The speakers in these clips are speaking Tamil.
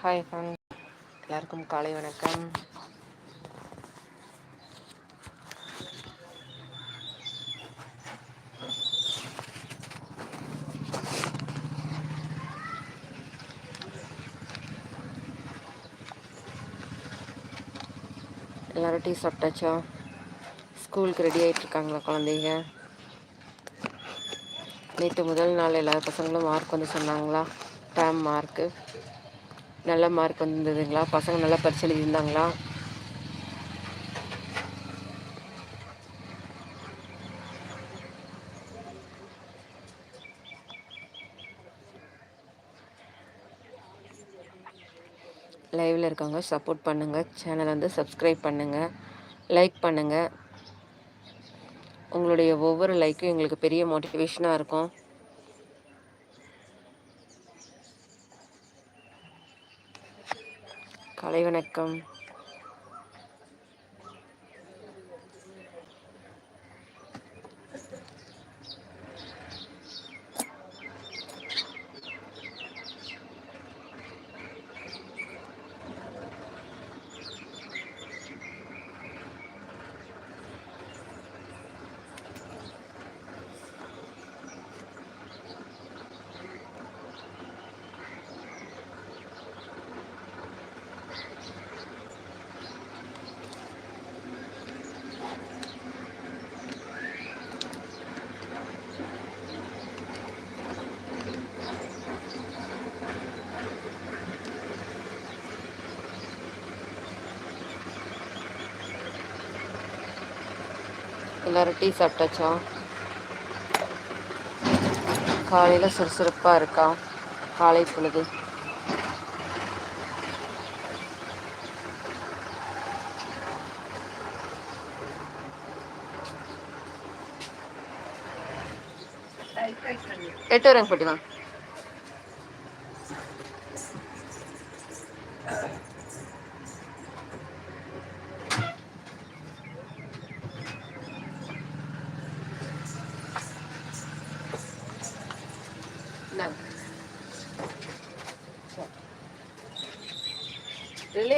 ஹாய் ஃபன் எல்லாருக்கும் காலை வணக்கம். எல்லோரும் டீ சாப்பிட்டாச்சா? ஸ்கூலுக்கு ரெடி ஆகிட்டு இருக்காங்களா குழந்தைங்க? நேற்று முதல் நாள் எல்லா பசங்களும் மார்க் வந்து சொன்னாங்களா? டேம் மார்க்கு நல்ல மார்க் வந்ததுங்களா பசங்க நல்லா பரிசு எழுதியிருந்தாங்களா? லைவில் இருக்கவங்க சப்போர்ட் பண்ணுங்கள் சேனலை வந்து சப்ஸ்கிரைப் பண்ணுங்கள் லைக் பண்ணுங்கள் உங்களுடைய ஒவ்வொரு லைக்கும் எங்களுக்கு பெரிய மோட்டிவேஷனாக இருக்கும். வணக்கம். எல்லோரும் டீ சாப்பிட்டாச்சா? காலையில் சுறுசுறுப்பாக இருக்கா? காலை பொழுது. எட்டு வரங்க போட்டி தான்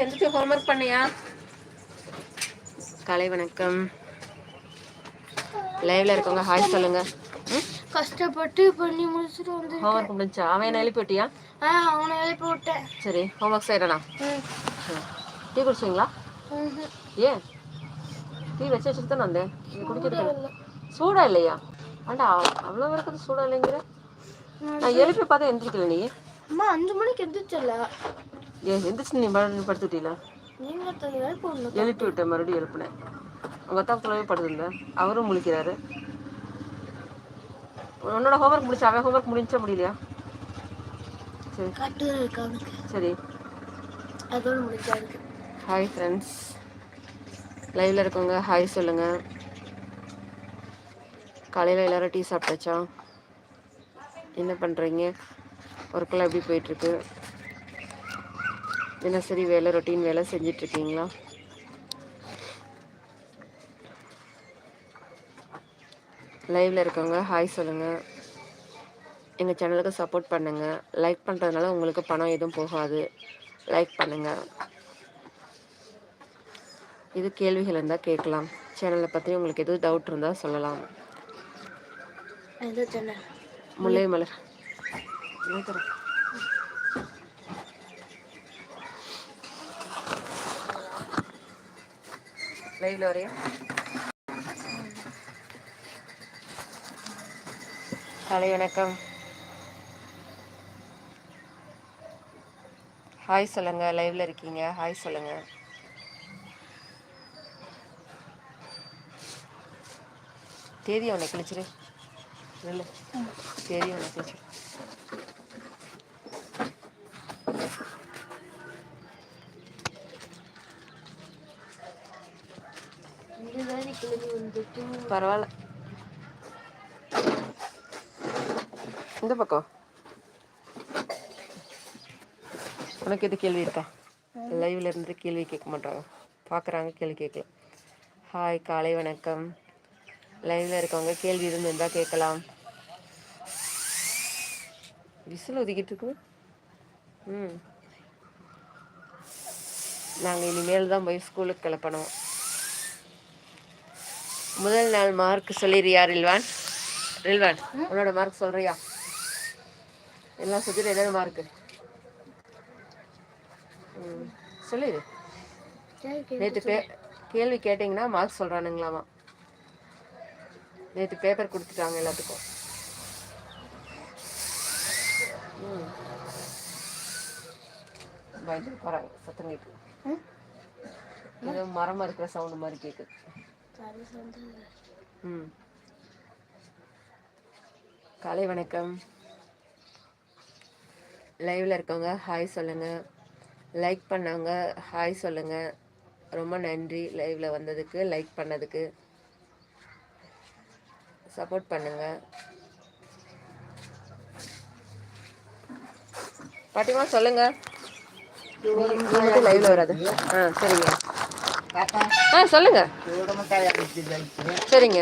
எந்திரிச்சு ஹோம்ஒர்க் பண்ணியா? கலை வணக்கம். லைவ்ல இருக்கவங்க ஹாய் சொல்லுங்க. கஷ்டப்பட்டு பண்ணி முடிச்சுட்டு வந்து ஹோம்ஒர்க் முடிஞ்சா? அவன் என்ன எழுப்பி விட்டியா? ஆ அவனை எழுப்பி விட்டேன். சரி ஹோம்ஒர்க் செய்யறனா? டீ குடிச்சிங்களா ஏன்? டீ வச்சு வச்சுட்டு தானே வந்தேன். குடிக்கிறது சூடா இல்லையா? ஆண்டா அவ்வளோ இருக்குது சூடா இல்லைங்கிற. நான் எழுப்பி பார்த்தா எந்திரிக்கல நீ. அம்மா அஞ்சு மணிக்கு எந்திரிச்சல ஏ எந்திரிச்சு நீ படுத்துட்டீங்களா? எழுப்பி விட்டேன் மறுபடியும் எழுப்பினேன். உங்கள் அத்தா குள்ளவே படுதில்ல. அவரும் முழிக்கிறாரு. உன்னோட ஹோம்ஒர்க் முடிச்சா அவன் ஹோம்ஒர்க் முடிஞ்சா முடியலையா? சரி. சரி. அதோட முடிஞ்சா இருக்கு. ஹாய் ஃப்ரெண்ட்ஸ் லைவில் இருக்கவங்க ஹாய் சொல்லுங்கள் காலையில் எல்லோரும் டீ சாப்பிட்டாச்சா? என்ன பண்ணுறீங்க ஒர்க்கெல்லாம் எப்படி போயிட்டுருக்கு தினசரி வேலை ரொட்டீன் வேலை செஞ்சிட்ருக்கீங்களா? லைவில் இருக்கவங்க ஹாய் சொல்லுங்கள் எங்கள் சேனலுக்கு சப்போர்ட் பண்ணுங்கள் லைக் பண்ணுறதுனால உங்களுக்கு பணம் எதுவும் போகாது. லைக் பண்ணுங்கள் இது கேள்விகள் இருந்தால் கேட்கலாம். சேனலை பற்றி உங்களுக்கு எதுவும் டவுட் இருந்தால் சொல்லலாம். முல்லை மலர். லைவ்ல வரையும் காலை வணக்கம். ஹாய் சொல்லுங்க லைவ்ல இருக்கீங்க. ஹாய் சொல்லுங்க. தேதி அவனை கிழிச்சிரு. இல்லை தேதி அவனை கிழிச்சிரு. பரவாயில்ல. இந்த பக்கம். உனக்கு எது கேள்வி இருக்கா? லைவ்ல இருந்து கேள்வி கேட்க மாட்டாங்க. பார்க்குறாங்க கேள்வி கேட்கல. ஹாய் காலை வணக்கம். லைவ்ல இருக்கவங்க கேள்வி இருந்து இருந்தால் கேட்கலாம். விசில் ஒதுக்கிட்டு இருக்கு. ம். நாங்கள் இனிமேல் தான் போய் ஸ்கூலுக்கு கிளப்பணும். முதல் நாள் மார்க் சொல்லிடுறியா ரில்வான்? ரில்வான் உன்னோட மார்க் சொல்றியா? எல்லாம் சுற்றிட்டு என்னென்ன மார்க்கு ம் சொல்லிடு. நேற்று பே கேள்வி கேட்டிங்கன்னா மார்க் சொல்கிறானுங்களாமா நேற்று பேப்பர் கொடுத்துட்டாங்க எல்லாத்துக்கும். ம். பயந்து போகிறாங்க சத்தம் கேட்குது? ஏதோ மரமாக இருக்கிற சவுண்டு மாதிரி கேட்குது. ம். காலை வணக்கம். லைவில் இருக்கவங்க ஹாய் சொல்லுங்க. லைக் பண்ணவங்க ஹாய் சொல்லுங்க. ரொம்ப நன்றி லைவில் வந்ததுக்கு லைக் பண்ணதுக்கு. சப்போர்ட் பண்ணுங்க. பாட்டிமா சொல்லுங்க. லைவ்ல வராது. ஆ சரிங்க. ஆ சொல்லுங்க. சரிங்க.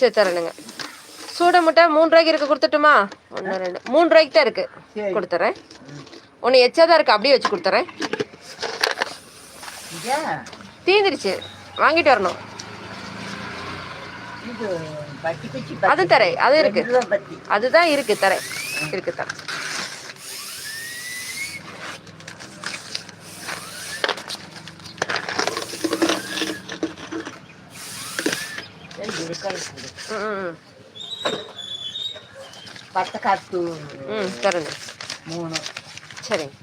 சரி தரணுங்க சூட முட்டை மூணு ரூபாய்க்கு இருக்கு கொடுத்துட்டுமா? ஒன்று ரெண்டு. மூணு ரூபாய்க்கு தான் இருக்கு. கொடுத்துறேன். ஒன்று எச்சா தான் இருக்கு அப்படியே வச்சு கொடுத்துறேன். தீந்துருச்சு. வாங்கிட்டு வரணும். அது தரேன். அது இருக்கு. அதுதான் இருக்கு தரேன். இருக்கு தரேன் ம், ம், பட்டக்காத்து ம் ம் தரேங்க. மூணு. சரிங்க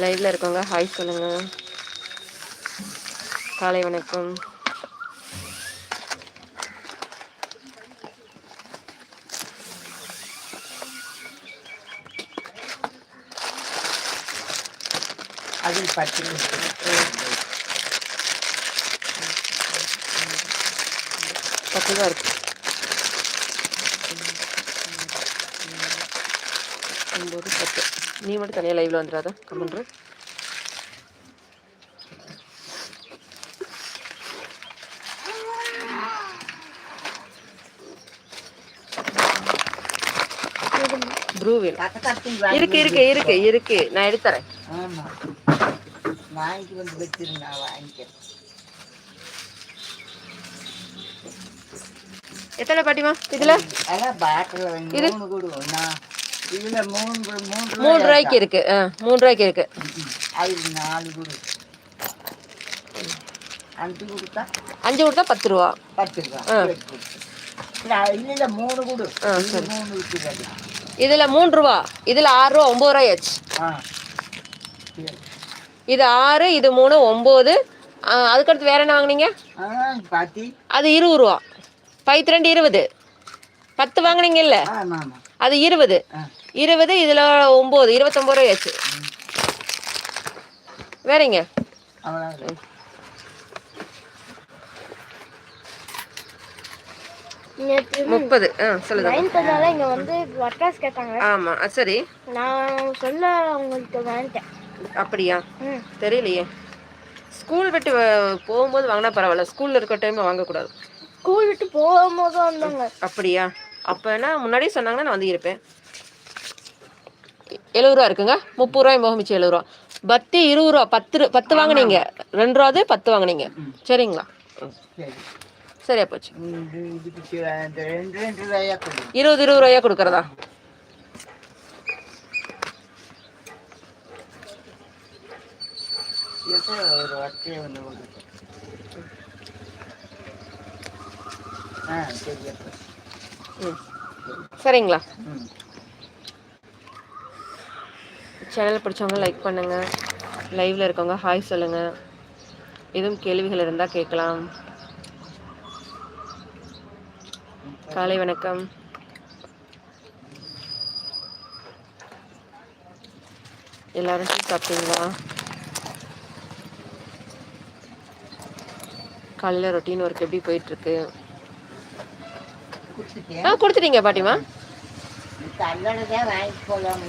லைவ்ல இருக்கவங்க ஹாய் சொல்லுங்க. காலை வணக்கம். அதில் பத்து பத்து. தான் இருக்கு ஒம்பது பத்து நீ மட்டும் தனியாக லைவ்ல வந்துடாத கமெண்ட்ரு ப்ரூ வேணும். இருக்கு இருக்கு இருக்கு இருக்கு. நான் எடுத்துறேன். ஆமா. வந்து வச்சிருந்தா நான் வாங்கிக்கிறேன். எத்தனை பாட்டிமா? இதுல? இதுல மூன்று மூன்று மூணு ரூபாய்க்கு இருக்கு. ஆ மூணு ரூபாய்க்கு இருக்கு. அதில் நாலு கொடு. அஞ்சு கொடுத்தா? அஞ்சு கொடுத்தா பத்து ரூபா. பத்து ரூபா. இல்ல, மூணு கொடு. இது. மூணு இதுல மூணு ரூபா. இதுல ஆறு ரூபா ஒன்பது ரூபாய் ஆச்சு. ஆ. சரி. இது ஆறு இது மூணு ஒம்பது அதுக்கடுத்து வேற என்ன வாங்குனீங்க? அது இருபது ரூபா. பைத்து ரெண்டு இருபது. பத்து வாங்குனீங்கல்ல? ஆமா ஆமா. அது இருபது. இருபது இதுல ஒம்பது இருபத்தொம்பது ரூபாய் ஆச்சு. வேறங்க. முப்பது. ஆ சொல்லுங்க. நைன்த்தனால இங்க வந்து வட்டாஸ் கேட்டாங்க. ஆமா சரி. நான் சொல்ல அவங்கள்ட்ட வாங்கிட்டேன். அப்படியா? ம். தெரியலையே. ஸ்கூல் விட்டு போகும்போது வாங்கினா பரவாயில்ல. ஸ்கூல்ல இருக்க டைம்ல வாங்கக்கூடாது. ஸ்கூல் விட்டு போகும்போது வந்தாங்க. அப்படியா? அப்போனா முன்னாடியே சொன்னாங்கன்னா நான் வந்து இருப்பேன் எழுபது ரூபா இருக்குங்க. முப்பது ரூபாய் முகமிச்சு எழுபது ரூபா பத்தி இருபது ரூபா பத்து ரூ- பத்து வாங்குனீங்க. ரெண்டு ரூபாது பத்து வாங்குனீங்க. சரிங்களா? சரியா போச்சு. இருபது இருபது ரூபாயா கொடுக்குறதா எப்போ ஒரு வட்டியை ஒன்று கொடுத்து ஆ சரி அப்போ ம். சரிங்களா? சேனல் பிடிச்சவங்க லைக் பண்ணுங்க. லைவ்ல இருக்கவங்க ஹாய் சொல்லுங்க. எதுவும் கேள்விகள் இருந்தால் கேட்கலாம். காலை வணக்கம். எல்லாரும் டீ சாப்பிட்டீங்களா? காலையில் ரொட்டீன் ஒர்க் எப்படி போயிட்டு இருக்கு? கொடுத்துட்டேன் ஆ கொடுத்துட்டீங்க பாட்டிமா.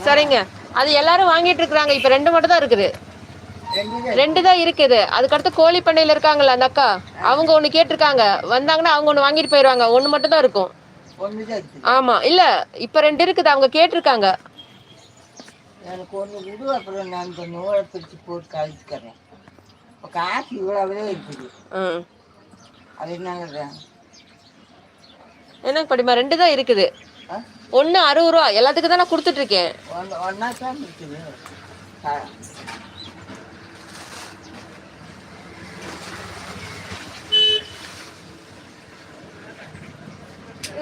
சரிங்க. அது எல்லாரும் வாங்கிட்டு இருக்கிறாங்க. இப்போ ரெண்டு மட்டும் தான் இருக்குது. ரெண்டு தான் இருக்குது. அதுக்கடுத்து கோழி பண்ணையில இருக்காங்கல்ல அந்த அக்கா. அவங்க ஒன்று கேட்டிருக்காங்க. வந்தாங்கன்னா அவங்க ஒன்று வாங்கிட்டு போயிடுவாங்க ஒன்று மட்டும் தான் இருக்கும். ஆமா. இல்ல இப்ப ரெண்டு இருக்குது. அவங்க கேட்டிருக்காங்க. எனக்கு ஒன்று விடு அப்புறம் நான் இந்த நூலை பிரித்து போட்டு கழிச்சுக்கிறேன். இப்போ காசு இவ்வளவே இருக்குது. அது என்னங்க எனக்கு படிமா ரெண்டு தான் இருக்குது. ஒண்ணு அறுபது ரூபா எல்லாத்துக்கும் தான் நான் கொடுத்துட்டு இருக்கேன் ஒன்று ஒன்றா தான் இருக்குது. ஆ.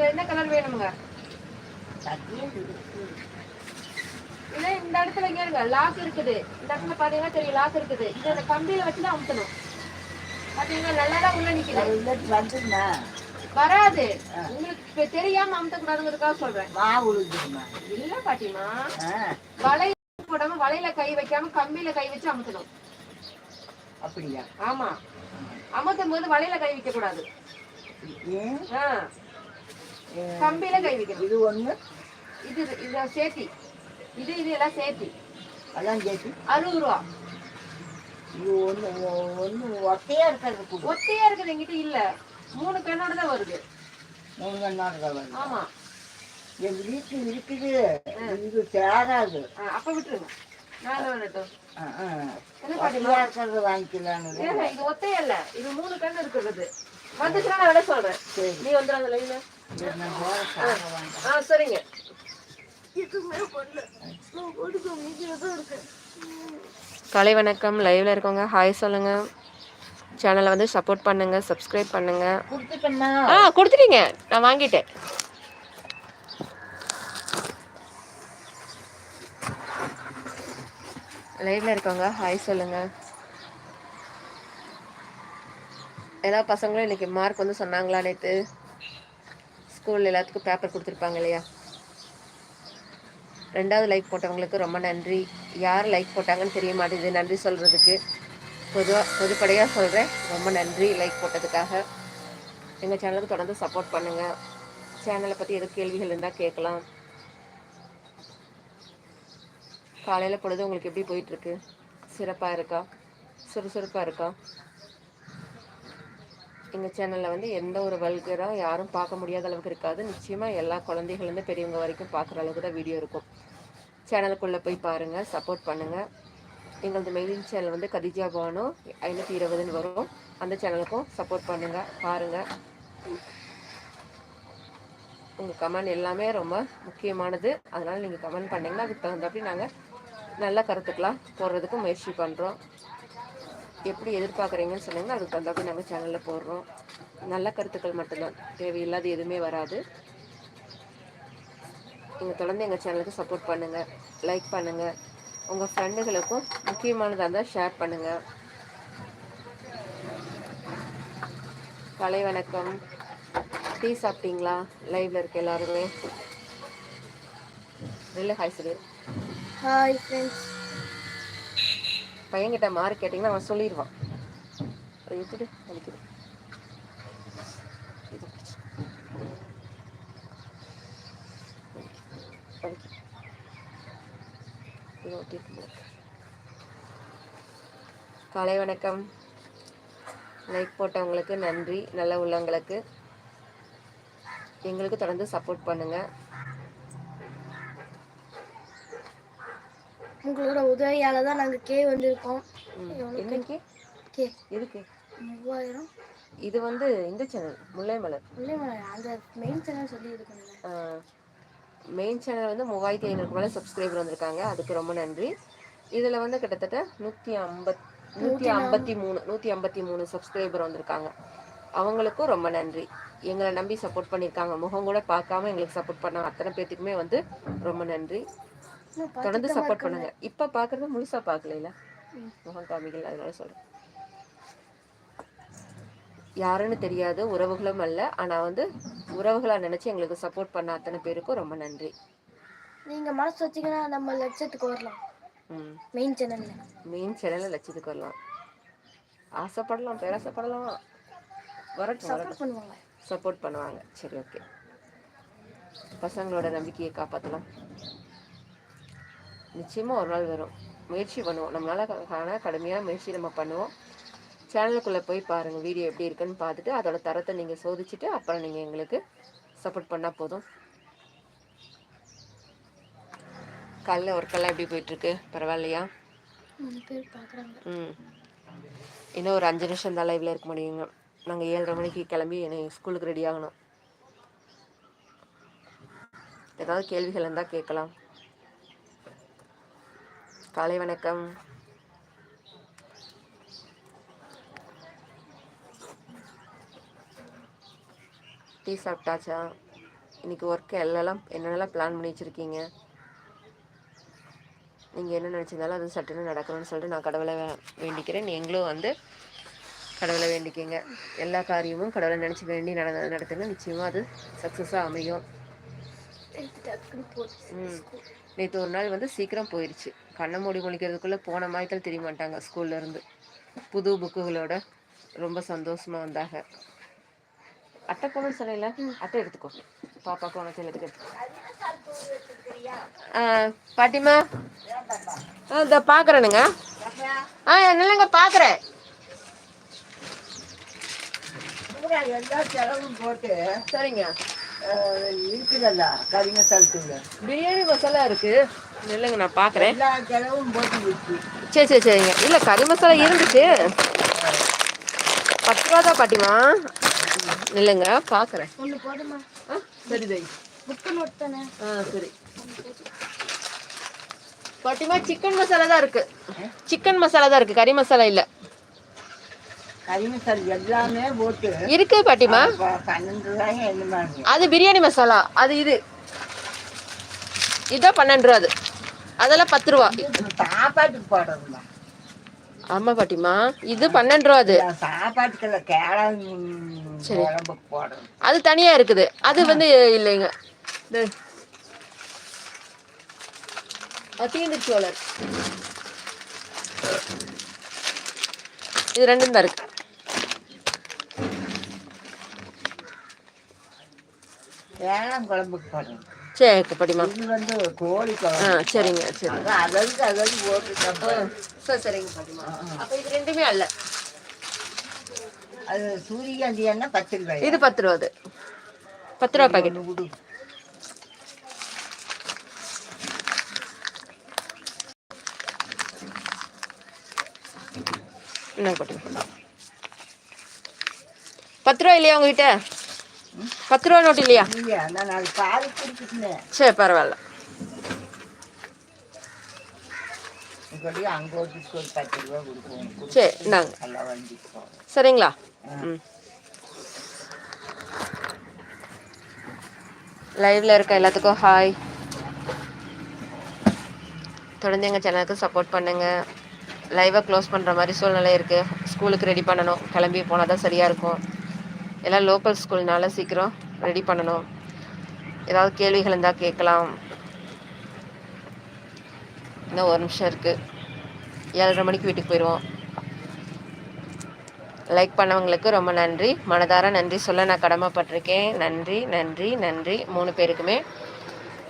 என்ன கலர் இருக்குது. இல்ல இந்த இடத்துல இங்க இருங்க. லாக் இருக்குது. இந்த இடத்துல பாத்தீங்கன்னா தெரியும் லாக் இருக்குது. இதை இந்த கம்பியில வச்சு தான் அமுத்தணும். பாத்தீங்கன்னா நல்லா தான் உள்ள நிக்குது. அது இல்லாட்டி வந்துருந்தா வராது. உங்களுக்கு தெரியாம அமுத்த கூடாதுங்கிறதுக்காக சொல்றேன். மாவு உழுதுருமா இல்ல பாட்டிமா. வலை போடாம வலையில கை வைக்காம கம்பியில கை வச்சு அமுத்தணும். அப்படியா? ஆமா. அமுத்தும் போது வலையில கை வைக்க கூடாது. கம்பியில கை வைக்கணும். இது ஒன்று இது இது சேர்த்தி இது இது எல்லாம் சேர்த்தி அதான் கேட்டு அறுபது ரூபா. இது ஒன்று ஒன்று ஒத்தையாக இருக்கிறது ஒத்தையா இருக்குது என்கிட்ட இல்ல. மூணு பெண்ணோட தான் வருது. மூணு கண்ணாடு வருது. ஆமா. என் வீட்டில் இருக்குது. இது சேராது. ஆ, அப்ப விட்டுருங்க. பாட்டிமா ஒத்தையாக இருக்கிறது வாங்கிக்கலான்னு இது இது மூணு கண்ணு இருக்கிறது. வந்துச்சுன்னா நான் விட சொல்றேன். சரி. நீ வந்துடாத லைன்ல ஆ. சரிங்க. காலை வணக்கம். லைவ்ல இருக்கவங்க ஹாய் சொல்லுங்க. சேனலை வந்து சப்போர்ட் பண்ணுங்க சப்ஸ்கிரைப் பண்ணுங்க. ஆ கொடுத்துட்டீங்க. நான் வாங்கிட்டேன். லைவ்ல இருக்கவங்க ஹாய் சொல்லுங்க. எல்லா பசங்களும் இன்னைக்கு மார்க் வந்து சொன்னாங்களா நேற்று ஸ்கூல் எல்லாத்துக்கும் பேப்பர் கொடுத்துருப்பாங்க இல்லையா? ரெண்டாவது லைக் போட்டவங்களுக்கு ரொம்ப நன்றி. யார் லைக் போட்டாங்கன்னு தெரிய மாட்டேங்குது. நன்றி சொல்கிறதுக்கு பொதுவாக பொதுப்படையாக சொல்கிறேன் ரொம்ப நன்றி லைக் போட்டதுக்காக. எங்கள் சேனலுக்கு தொடர்ந்து சப்போர்ட் பண்ணுங்கள் சேனலை பற்றி எதுவும் கேள்விகள் இருந்தால் கேட்கலாம். காலையில் பொழுது உங்களுக்கு எப்படி போயிட்டுருக்கு? சிறப்பாக இருக்கா? சுறுசுறுப்பாக இருக்கா? எங்கள் சேனலில் வந்து எந்த ஒரு வல்கராக யாரும் பார்க்க முடியாத அளவுக்கு இருக்காது. நிச்சயமாக எல்லா குழந்தைகள்லேருந்து பெரியவங்க வரைக்கும் பார்க்குற அளவுக்கு தான் வீடியோ இருக்கும். சேனலுக்குள்ளே போய் பாருங்கள் சப்போர்ட் பண்ணுங்கள் எங்களது மெயின் சேனல் வந்து கதிஜா பானு ஐநூற்றி இருபதுன்னு வரும். அந்த சேனலுக்கும் சப்போர்ட் பண்ணுங்கள் பாருங்கள் உங்கள் கமெண்ட் எல்லாமே ரொம்ப முக்கியமானது. அதனால் நீங்கள் கமெண்ட் பண்ணிங்கன்னா அதுக்கு தகுந்தபடி நாங்கள் நல்ல கருத்துக்களாக போடுறதுக்கு முயற்சி பண்ணுறோம் எப்படி எதிர்பார்க்குறீங்கன்னு சொன்னீங்கன்னா அதுக்கு தகுந்தாப்படி நாங்கள் சேனலில் போடுறோம். நல்ல கருத்துக்கள் மட்டும்தான். தேவையில்லாத எதுவுமே வராது. நீங்கள் தொடர்ந்து எங்கள் சேனலுக்கு சப்போர்ட் பண்ணுங்கள் லைக் பண்ணுங்கள் உங்கள் ஃப்ரெண்டுகளுக்கும் முக்கியமானதாக இருந்தால் ஷேர் பண்ணுங்கள் காலை வணக்கம். டீ சாப்பிட்டீங்களா? லைவ்ல இருக்க எல்லாருமே? நல்ல ஹாய் சொல்லு ஹாய் ஃப்ரெண்ட்ஸ் பையன்கிட்ட மார்க் கேட்டிங்கன்னா அவன் சொல்லிடுவான். அதை எடுத்துட்டு வலிக்குது இது பிடிச்சு. வலிக்குது. இது ஒட்டிட்டு போடு. காலை வணக்கம். லைக் போட்டவங்களுக்கு நன்றி. நல்ல உள்ளவங்களுக்கு எங்களுக்கு தொடர்ந்து சப்போர்ட் பண்ணுங்க. உங்களோட உதவியால தான் நாங்கள் கே வந்திருக்கோம். ம். என்னைக்கு? கே எதுக்கு? மூவாயிரம். இது வந்து இந்த சேனல் முல்லை மலர் இல்லைம்மா அந்த மெயின் சேனல் சொல்லி பண்ணல மெயின் சேனல் வந்து மூவாயிரத்தி ஐநூறுக்கு மேலே சப்ஸ்கிரைபர் வந்திருக்காங்க. அதுக்கு ரொம்ப நன்றி. இதில் வந்து கிட்டத்தட்ட நூற்றி ஐம்பத் நூற்றி ஐம்பத்தி மூணு நூற்றி ஐம்பத்தி மூணு சப்ஸ்கிரைபர் வந்திருக்காங்க. அவங்களுக்கும் ரொம்ப நன்றி. எங்களை நம்பி சப்போர்ட் பண்ணியிருக்காங்க முகம் கூட பார்க்காம எங்களுக்கு சப்போர்ட் பண்ணாங்க. அத்தனை பேத்துக்குமே வந்து ரொம்ப நன்றி. தொடர்ந்து சப்போர்ட் பண்ணுங்க. இப்போ பார்க்குறது முழுசாக பார்க்கல முகம் காமிக்கல. அதனால சொல்கிறேன் யாருன்னு தெரியாது உறவுகளும் அல்ல. ஆனால் வந்து உறவுகளாக நினச்சி எங்களுக்கு சப்போர்ட் பண்ண அத்தனை பேருக்கும் ரொம்ப நன்றி. நீங்க மனசு வச்சீங்கன்னா நம்ம லட்சத்துக்கு வரலாம். மெயின் சேனல்ல மெயின் சேனலில் லட்சத்துக்கு வரலாம். ஆசைப்படலாம் பேராசைப்படலாம். வரட்டும் சப்போர்ட் பண்ணுவாங்க. சப்போர்ட் பண்ணுவாங்க. சரி ஓகே பசங்களோட நம்பிக்கையை காப்பாற்றலாம் நிச்சயமாக ஒரு நாள் வரும். முயற்சி பண்ணுவோம். நம்மளால கடுமையாக முயற்சி நம்ம பண்ணுவோம். சேனலுக்குள்ளே போய் பாருங்கள் வீடியோ எப்படி இருக்குன்னு பார்த்துட்டு அதோட தரத்தை நீங்கள் சோதிச்சுட்டு அப்புறம் நீங்கள் எங்களுக்கு சப்போர்ட் பண்ணால் போதும். காலைல ஒர்க்கெல்லாம் எப்படி போயிட்டுருக்கு? பரவாயில்லையா? ம். இன்னும் ஒரு அஞ்சு நிமிஷம் தான் லைவில் இருக்க முடியுங்க. நாங்கள் ஏழரை மணிக்கு கிளம்பி என்னை ஸ்கூலுக்கு ரெடி ஆகணும். ஏதாவது கேள்விகள் இருந்தால் கேட்கலாம். காலை வணக்கம். டீ சாப்பிட்டாச்சா? இன்னைக்கு ஒர்க்கு எல்லாம் என்னென்னலாம் பிளான் பண்ணி வச்சுருக்கீங்க? நீங்கள் என்ன நினச்சிருந்தாலும் அது சட்டுன்னு நடக்கணும்னு சொல்லிட்டு நான் கடவுளை வேண்டிக்கிறேன். நீங்களும் வந்து கடவுளை வேண்டிக்கிங்க. எல்லா காரியமும் கடவுளை நினச்சி வேண்டி நட நடத்துங்க நிச்சயமாக அது சக்ஸஸாக அமையும். நேற்று ஒரு நாள் வந்து சீக்கிரம் போயிடுச்சு கண்ணை மூடி முழிக்கிறதுக்குள்ளே போன மாதிரி தெரிய மாட்டாங்க ஸ்கூல்ல இருந்து. புது புக்குகளோட ரொம்ப சந்தோஷமாக வந்தாங்க. அட்டை போகணும்னு சொன்னேன்ல அட்டை எடுத்துக்கோ. உனக்கு எல்லாத்துக்கும் எடுத்துக்கோ. ஆ, பாட்டிமா இதை பார்க்குறேனுங்க ஆ என்னங்க பார்க்குறேன் பூரா எல்லா செலவும் போட்டு சரிங்க. இருக்குதல்ல கறி மசாலத்தூள் பிரியாணி மசாலா இருக்கு. இல்லைங்க நான் பார்க்குறேன் எல்லா செலவும் போட்டு சரி சரி சரிங்க. இல்லை கறி மசாலா இருந்துச்சு பத்து ரூபா தான் பாட்டிமா இல்லைங்க பார்க்குறேன் ஒன்று போதுமா ஆ சரி தை புக்கு நோட் தானே? ஆ சரி. பாட்டிமா சிக்கன் மசாலா தான் இருக்கு. சிக்கன் மசாலா தான் இருக்கு கறி மசாலா இல்லை. கறி மசால் எல்லாமே போட்டு இருக்கு பாட்டிமா அது பிரியாணி மசாலா அது இது. இதான் பன்னெண்டு ரூபா அது. அதெல்லாம் பத்து ரூபா. சாப்பாட்டுக்கு போடுறதுமா? ஆமா பாட்டிமா இது பன்னெண்டு ரூபா அது. சாப்பாட்டுக்குள்ள அது தனியா இருக்குது. அது வந்து இல்லைங்க. வளர் இது ரெண்டும் தான் இருக்கு. கேரம் குழம்புக்கு போடுறது. சரி பாட்டிமா இது வந்து கோழி ஆ சரிங்க சரி. அது அதற்கு அதற்கு போட்டு சரி சரிங்க பாட்டிமா அப்போ இது ரெண்டுமே அல்ல. அது சூரியகாந்தி எண்ணெய் பத்து ரூபாய் இது பத்து ரூபா அது பத்து ரூபா பாக்கெட் என்ன பத்து ரூபா இல்லையா உங்ககிட்ட? பத்து ரூபா நோட்டு இல்லையா? சரி பரவாயில்ல. சரி சரிங்களா? ம். லைவ்ல இருக்க எல்லாத்துக்கும் ஹாய் தொடர்ந்து எங்கள் சேனலுக்கு சப்போர்ட் பண்ணுங்க. லைவை க்ளோஸ் பண்ணுற மாதிரி சூழ்நிலை இருக்குது ஸ்கூலுக்கு ரெடி பண்ணணும். கிளம்பி போனால் தான் சரியாக இருக்கும். எல்லாம் லோக்கல் ஸ்கூல்னால சீக்கிரம் ரெடி பண்ணணும். ஏதாவது கேள்விகள் இருந்தால் கேட்கலாம். இன்னும் ஒரு நிமிஷம் இருக்குது ஏழரை மணிக்கு வீட்டுக்கு போயிடுவோம் லைக் பண்ணவங்களுக்கு ரொம்ப நன்றி. மனதார நன்றி. சொல்ல நான் கடமைப்பட்டிருக்கேன். நன்றி நன்றி நன்றி. மூணு பேருக்குமே.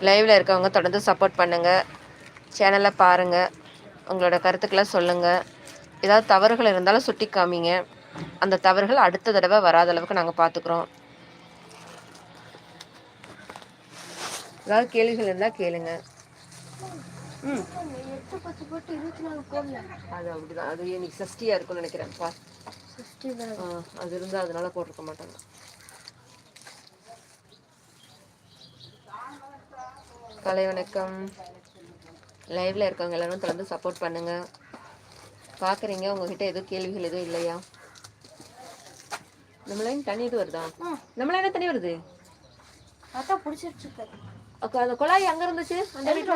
லைவில் இருக்கவங்க தொடர்ந்து சப்போர்ட் பண்ணுங்கள் சேனலை பாருங்கள் உங்களோட கருத்துக்களை சொல்லுங்கள் ஏதாவது தவறுகள் இருந்தாலும் சுட்டி காமிங்க அந்த தவறுகள் அடுத்த தடவை வராத அளவுக்கு நாங்கள் பார்த்துக்குறோம் ஏதாவது கேள்விகள் இருந்தால் கேளுங்க. ம். அது அப்படிதான். அது இன்னைக்கு சஷ்டியாக இருக்கும்னு நினைக்கிறேன். பா. சிக்ஸ்டி அது இருந்தால் அதனால போட்டிருக்க மாட்டாங்க. கலை வணக்கம். லைவ்ல இருக்கவங்க எல்லாரும் தொடர்ந்து சப்போர்ட் பண்ணுங்க. பார்க்குறீங்க உங்ககிட்ட எதுவும் கேள்விகள் எதுவும் இல்லையா? நம்ம லைன் தண்ணி இது வருதா? நம்ம லைன் தண்ணி வருது? அதான் அக்கா அந்த குழாய் அங்க இருந்துச்சு? அந்த வீட்டுல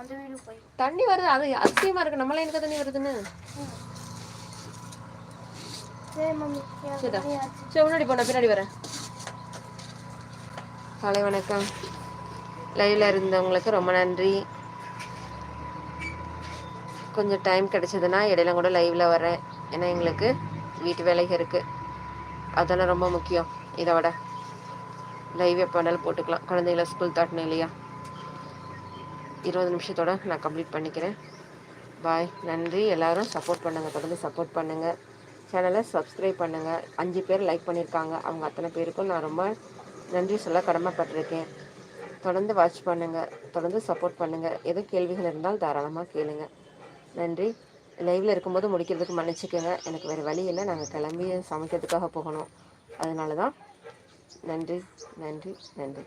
அந்த வீடு போய். தண்ணி வருது அது அதிசயமா இருக்கு. நம்ம லைனுக்கு தண்ணி வருதுன்னு? சரி முன்னாடி போன பின்னாடி வரேன். காலை வணக்கம். லைவ்ல இருந்தவங்களுக்கு ரொம்ப நன்றி. கொஞ்சம் டைம் கிடைச்சதுன்னா இடையில கூட லைவ்ல வரேன். ஏன்னா எங்களுக்கு வீட்டு வேலைகள் இருக்கு. அதெல்லாம் ரொம்ப முக்கியம். இதை விட. லைவ் எப்போ வேணாலும் போட்டுக்கலாம். குழந்தைங்கள ஸ்கூல் தாட்டணும் இல்லையா? இருபது நிமிஷத்தோட நான் கம்ப்ளீட் பண்ணிக்கிறேன். பாய் நன்றி. எல்லோரும் சப்போர்ட் பண்ணுங்கள் தொடர்ந்து சப்போர்ட் பண்ணுங்கள் சேனலை சப்ஸ்கிரைப் பண்ணுங்கள் அஞ்சு பேர் லைக் பண்ணியிருக்காங்க அவங்க அத்தனை பேருக்கும் நான் ரொம்ப நன்றி சொல்ல கடமைப்பட்டிருக்கேன். தொடர்ந்து வாட்ச் பண்ணுங்கள் தொடர்ந்து சப்போர்ட் பண்ணுங்கள் எதுவும் கேள்விகள் இருந்தால் தாராளமாக கேளுங்கள் நன்றி. லைவில் இருக்கும்போது முடிக்கிறதுக்கு மன்னிச்சுக்கோங்க. எனக்கு வேறு வழி இல்லை. நாங்கள் கிளம்பி சமைக்கிறதுக்காக போகணும். அதனால தான் நன்றி நன்றி நன்றி.